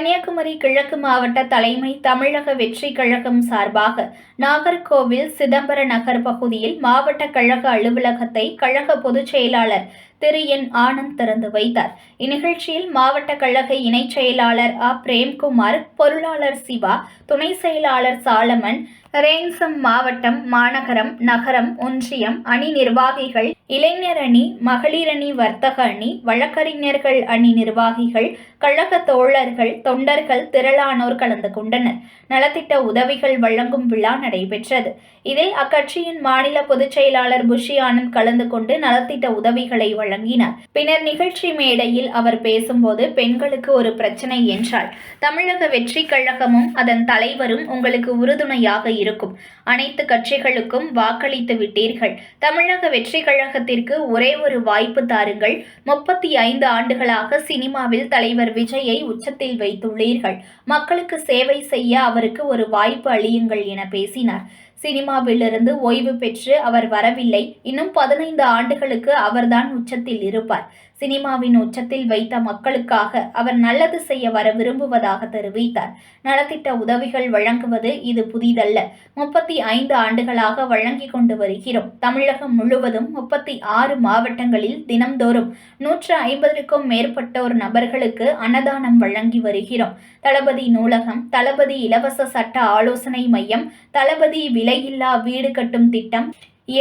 கன்னியாகுமரி கிழக்கு மாவட்ட தலைமை தமிழக வெற்றி கழகம் சார்பாக நாகர்கோவில் சிதம்பர நகர் பகுதியில் மாவட்ட கழக அலுவலகத்தை கழக பொதுச் செயலாளர் திரு. என். ஆனந்த் திறந்து வைத்தார். இந்நிகழ்ச்சியில் மாவட்ட கழக இணைச் செயலாளர் அ பிரேம்குமார் பொருளாளர் சிவா துணை செயலாளர் சாலமன் ரேன்சம் மாவட்டம் மாநகரம் நகரம் ஒன்றியம் அணி நிர்வாகிகள் இளைஞர் அணி மகளிர் அணி வர்த்தக அணி வழக்கறிஞர்கள் அணி நிர்வாகிகள் கழக தோழர்கள் தொண்டர்கள் திரளானோர் கலந்து கொண்டனர். நலத்திட்ட உதவிகள் வழங்கும் விழா நடைபெற்றது. இதில் அக்கட்சியின் மாநில பொதுச் செயலாளர் புஷி ஆனந்த் கலந்து கொண்டு நலத்திட்ட உதவிகளை வழங்கினார். பின்னர் நிகழ்ச்சி மேடையில் அவர் பேசும்போது பெண்களுக்கு ஒரு பிரச்சனை என்றால் தமிழக வெற்றி கழகமும் அதன் தலைவரும் உங்களுக்கு உறுதுணையாக இருக்கும். அனைத்து கட்சிகளுக்கும் வாக்களித்து விட்டீர்கள். தமிழக வெற்றி கழகத்திற்கு ஒரே ஒரு வாய்ப்பு தாருங்கள். முப்பத்தி ஐந்து ஆண்டுகளாக சினிமாவில் தலைவர் விஜயை உச்சத்தில் வைத்துள்ளீர்கள். மக்களுக்கு சேவை செய்ய அவருக்கு ஒரு வாய்ப்பு அளியுங்கள் என பேசினார். சினிமாவிலிருந்து ஓய்வு பெற்று அவர் வரவில்லை. இன்னும் பதினைந்து ஆண்டுகளுக்கு அவர்தான் உச்சத்தில் இருப்பார். சினிமாவின் உச்சத்தில் வைத்த மக்களுக்காக அவர் நல்லது செய்ய வர விரும்புவதாக தெரிவித்தார். நலத்திட்ட உதவிகள் வழங்குவது இது புதிதல்ல. முப்பத்தி ஐந்து ஆண்டுகளாக வழங்கி கொண்டு வருகிறோம். தமிழகம் முழுவதும் முப்பத்தி ஆறு மாவட்டங்களில் தினம்தோறும் நூற்று ஐம்பதற்கும் மேற்பட்டோர் நபர்களுக்கு அன்னதானம் வழங்கி வருகிறோம். தளபதி நூலகம் தளபதி இலவச சட்ட ஆலோசனை மையம் தளபதி விலையில்லா வீடு கட்டும் திட்டம்.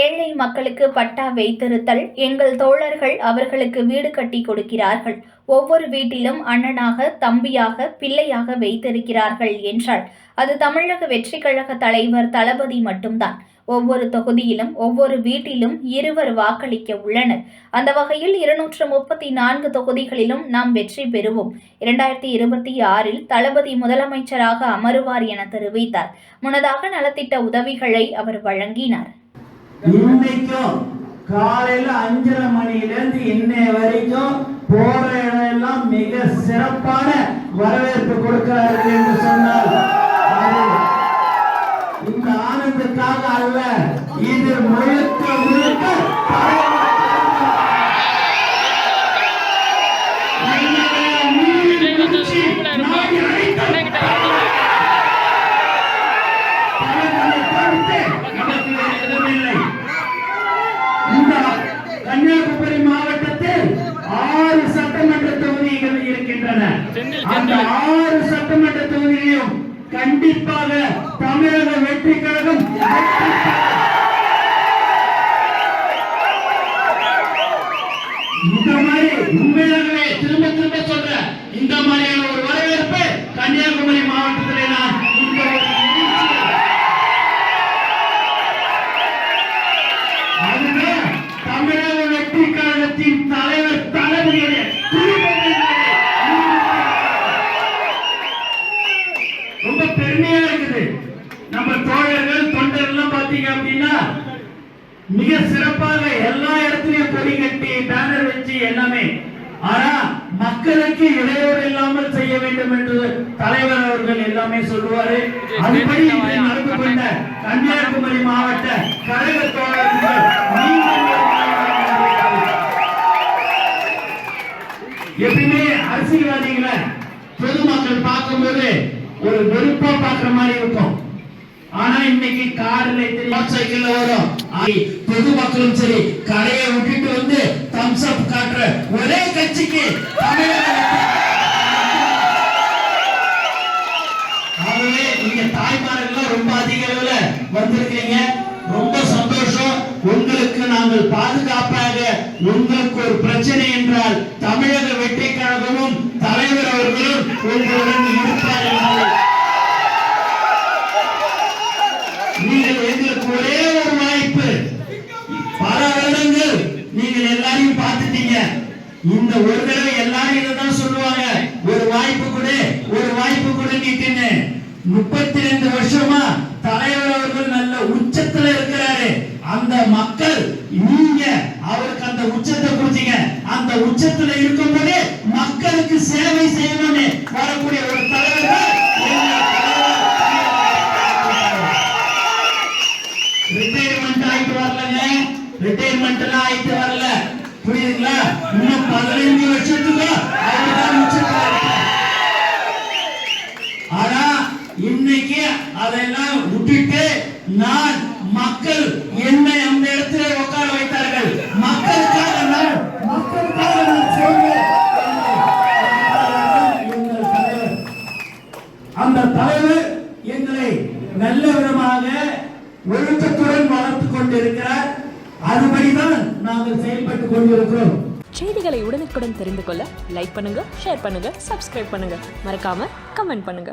ஏழை மக்களுக்கு பட்டா வைத்திருத்தல். எங்கள் தோழர்கள் அவர்களுக்கு வீடு கட்டி கொடுக்கிறார்கள். ஒவ்வொரு வீட்டிலும் அண்ணனாக தம்பியாக பிள்ளையாக வைத்திருக்கிறார்கள் என்றால் அது தமிழக வெற்றி கழக தலைவர் தளபதி மட்டும்தான். ஒவ்வொரு தொகுதியிலும் ஒவ்வொரு வீட்டிலும் இருவர் வாக்களிக்க உள்ளனர். அந்த வகையில் இருநூற்று முப்பத்தி நான்கு தொகுதிகளிலும் நாம் வெற்றி பெறுவோம். இரண்டாயிரத்தி இருபத்தி ஆறில் தளபதி முதலமைச்சராக அமருவார் என தெரிவித்தார். முன்னதாக நலத்திட்ட உதவிகளை அவர் வழங்கினார். காலையில அஞ்சரை மணில இருந்து வரைக்கும் போற இடம் மிக சிறப்பான வரவேற்பு கொடுக்கிறார்கள் என்று சொன்னால் ஆறு சட்டமன்ற தொகுதிகள் இருக்கின்றன அந்த ஆறு சட்டமன்ற தொகுதியிலும் கண்டிப்பாக தமிழக வெற்றி கழகம். இந்த மாதிரி உண்மையாகவே திரும்ப திரும்ப சொல்றேன் இந்த மாதிரியான ஒரு வரவேற்பு கன்னியாகுமரி மாவட்டத்திலே நான் மிக சிறப்பாக எல்லா இடத்திலையும் கொடி கட்டி பேனர் வச்சு எல்லாமே. ஆனா மக்களுக்கு இடையூறு இல்லாமல் செய்ய வேண்டும் என்று தலைவர் அவர்கள் எல்லாமே சொல்லுவாரு. அதுபடி நடந்து கொண்ட கன்னியாகுமரி மாவட்ட கழக தோழர்கள் எப்பயுமே அரசியல்வாதிகளை பொதுமக்கள் பார்க்கும்போது ஒரு வெறுப்பா பார்க்கிற மாதிரி இருக்கும். ஆனா இன்னைக்கு கார்ல மோட்டார் சைக்கிள்ல வரும். பொதுமக்களும் சரி கடையை விட்டுட்டு வந்து தம்ஸ் அப் காட்டுற ஒரே கட்சிக்கு ஆகவே நீங்க தாய்மார்கள் ரொம்ப அதிக அளவுல வந்திருக்கீங்க ரொம்ப சந்தோஷம். உங்களுக்கு நாங்கள் பாதுகாப்பாக உங்களுக்கு ஒரு பிரச்சனை என்றால் தமிழக வெற்றி கழகமும் தலைவர் அவர்களும் உங்களுடன் இருப்பார்கள் என்பதை நீங்கள் எங்களுக்கு ஒரே ஒரு வாய்ப்பு பல வருடங்கள் நீங்கள் எல்லாரையும் பார்த்துட்டீங்க இந்த ஒரு தடவை எல்லாரும் இதைதான் சொல்லுவாங்க. ஒரு வாய்ப்பு கொடு ஒரு வாய்ப்பு கொடு நீட்டுன்னு முப்பத்தி ரெண்டு வருஷமா தலைவர் அவர்கள் நல்ல உச்சத்துல இருக்கிறாரு. அந்த மக்கள் நீங்க அவருக்கு அந்த உச்சத்தை கொடுத்தீங்க அந்த உச்சத்துல இருக்கும்போது மக்களுக்கு சேவை செய்யணும்னு வரக்கூடிய ஒரு தலைவர் தான் ரிட்டையர்மெண்ட் ஆயிட்டு வரலங்க. ரிட்டையர்மெண்ட் எல்லாம் ஆயிட்டு புரியுதுங்களா? இன்னும் பதினைந்து வருஷத்துக்கு ஆனா இன்னைக்கு அதெல்லாம் விட்டுட்டு நான் மக்கள் என்னை அந்த இடத்துல உட்கார வைத்தார்கள். மக்களுக்காக நான் மக்களுக்காக நான் செய்வேன். அந்த தலைவர் எங்களை நல்ல விதமாக ஒழுக்கத்துடன் வளர்த்து கொண்டிருக்கிறார். அதுபடிதான் நாங்கள் செயல்பட்டுக் கொண்டிருக்கிறோம். செய்திகளை உடனுக்குடன் தெரிந்து கொள்ள லைக் பண்ணுங்க ஷேர் பண்ணுங்க சப்ஸ்கிரைப் பண்ணுங்க. மறக்காம கமெண்ட் பண்ணுங்க.